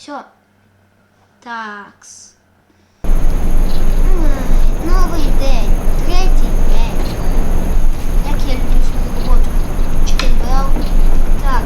Все. Такс. Ай, Новий день. Третій день. Як я люблю свою роботу. Чотири брав. Так,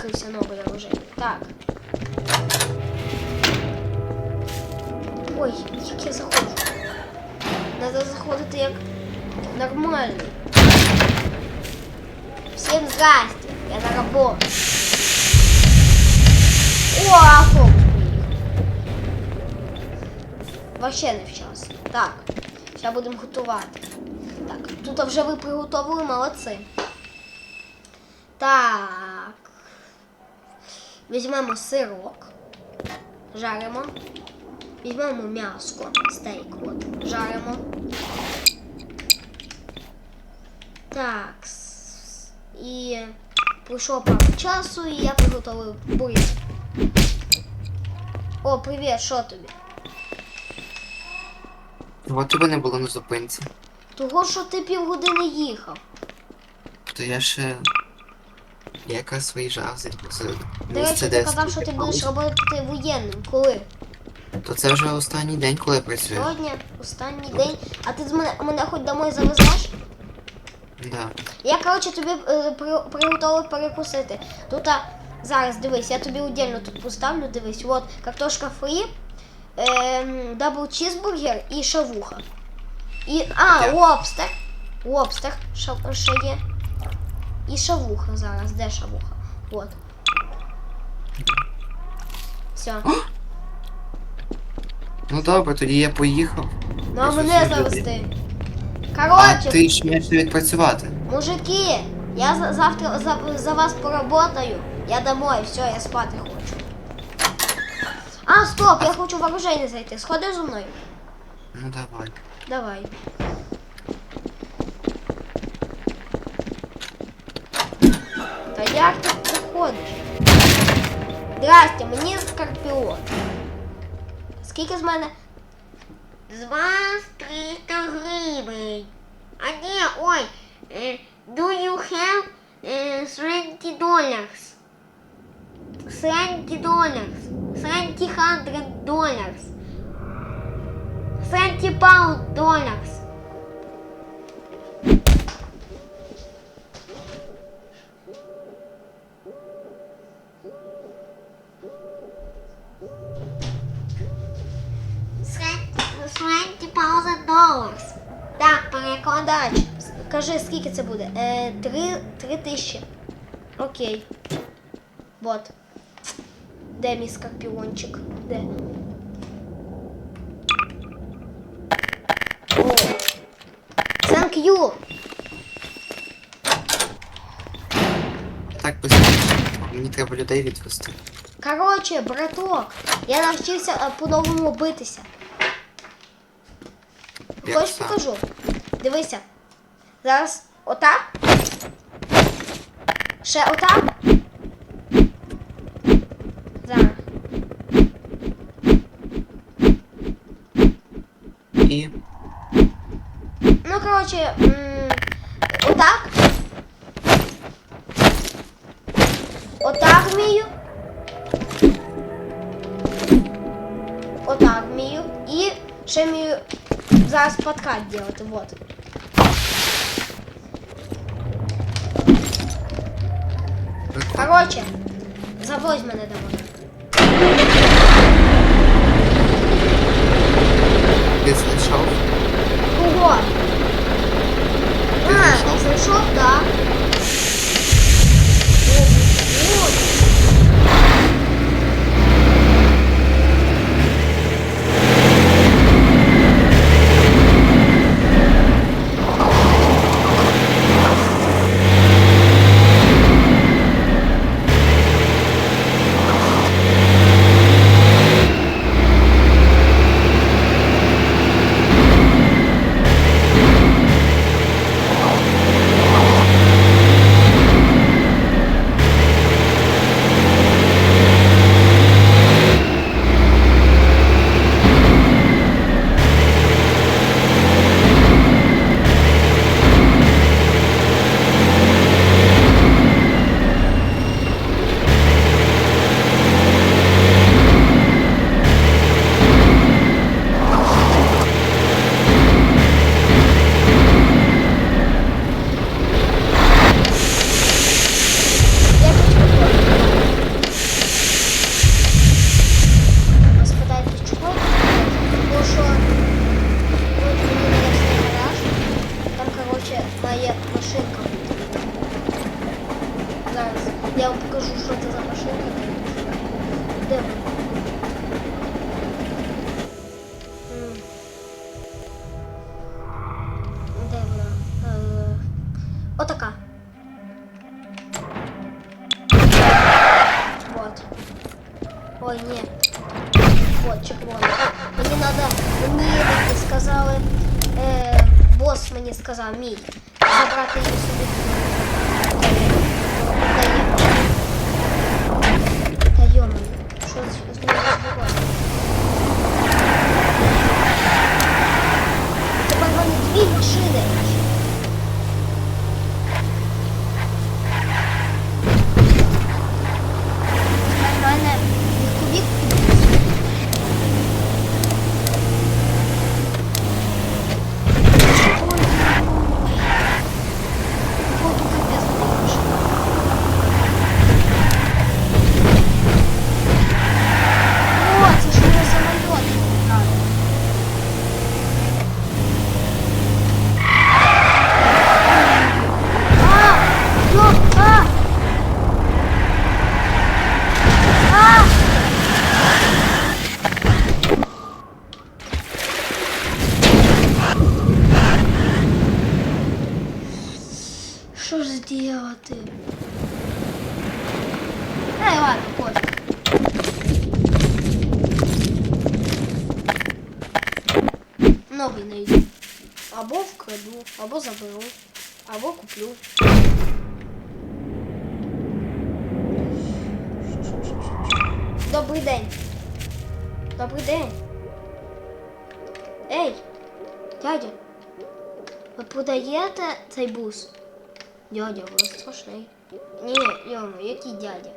речі, там відкрився нове вооруження. Так. Ой, як я заходжу. Надо заходити як нормальний. Всем здрасте, я на работу. О, автобус приїхав. Вообще не вчасно. Так, зараз будемо готувати. Так, тут вже ви приготували, молодці. Так. Візьмемо сирок. Жаримо. Візьмемо м'яско, стейк, от, жаримо. Так. І пройшло пару часу, і я приготував бургер. О, привіт, що тобі? От тебе не було на зупинці. Того, що ти півгодини їхав. То я ще. Я якраз виїжджав з До речі, ти казав, що ти будеш робити воєнним. Коли? То це вже останній день, коли я працюю. Сьогодні, останній день. А ти з мене, мене хоч домой завезеш? Да. Я, коротше, тобі е, при, приготував перекусити. Тут а, зараз дивись, я тобі віддільно тут поставлю, дивись, от картошка фрі, ем, дабл чізбургер і шавуха. І. А, Дякую. лобстер. Лобстер ще є. І шавуха зараз. Де шавуха? От. Все. Ну добре, тоді я поїхав. Ну а мене не завести. А Коротше, ти ж маєш відпрацювати. мужики, я за- завтра за, за вас поработаю. Я домой, все, я спати хочу. А, стоп, я хочу в оружейне зайти. Сходи зі мною. Ну давай. Давай. Та як ти приходиш? Здрасте, мені скорпіон. Скільки з мене? З вас 300 гривень. А ні, ой. е, Do you have е, 20 dollars? 20 dollars. 20 dollars. 20 pound dollars. Кажи, скільки це буде? Е, три, три тисячі. Окей. Вот. Де мій скорпіончик? Де? О. Thank you. Так. Мені треба людей відвести. Короче, браток, я навчився е, по-новому битися. Хочеш покажу? Дивися. Зараз отак. Ще отак. Зараз. І. Ну, короче, м, отак. Отак вмію. Отак вмію. І ще вмію зараз подкат делать. Вот. Коротше, завозь мене до води. Ти знайшов? Кого? Ти А, знайшов? знайшов, так. Ой. Ой, нет. Вот, червоний. Мені надо, мені як сказали, е, бос мені сказав, мій, забрати її собі. Дає. Та йома, що з з ним відбувається? Новий найду. Або вкраду, або заберу, або куплю. Добрий день. Добрий день. Ей, дядя, ви продаєте цей бус? Дядя, ви страшний. Ні, йому, який дядя?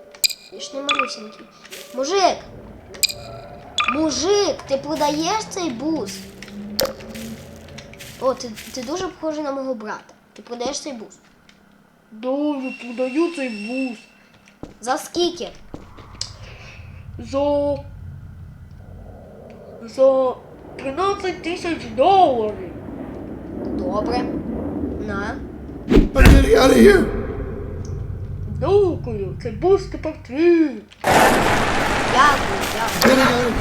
Я ж не малюсенький. Мужик! Мужик, ти продаєш цей бус? О, ти, ти дуже похожий на мого брата. Ти продаєш цей бус? Да, я продаю цей бус За скільки? за. за 13 тисяч доларів. Добре. На. Дякую, цей бус тепер твій. Дякую, дякую.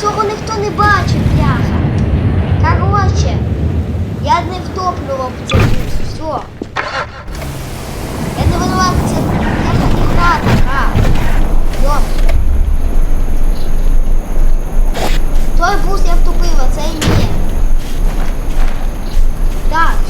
цього ніхто не бачив, бляха. Короче, я не втоплював це все. Я не винуват, це бляха не хата. Йоп. Той бус я втопила, це і ні. Так.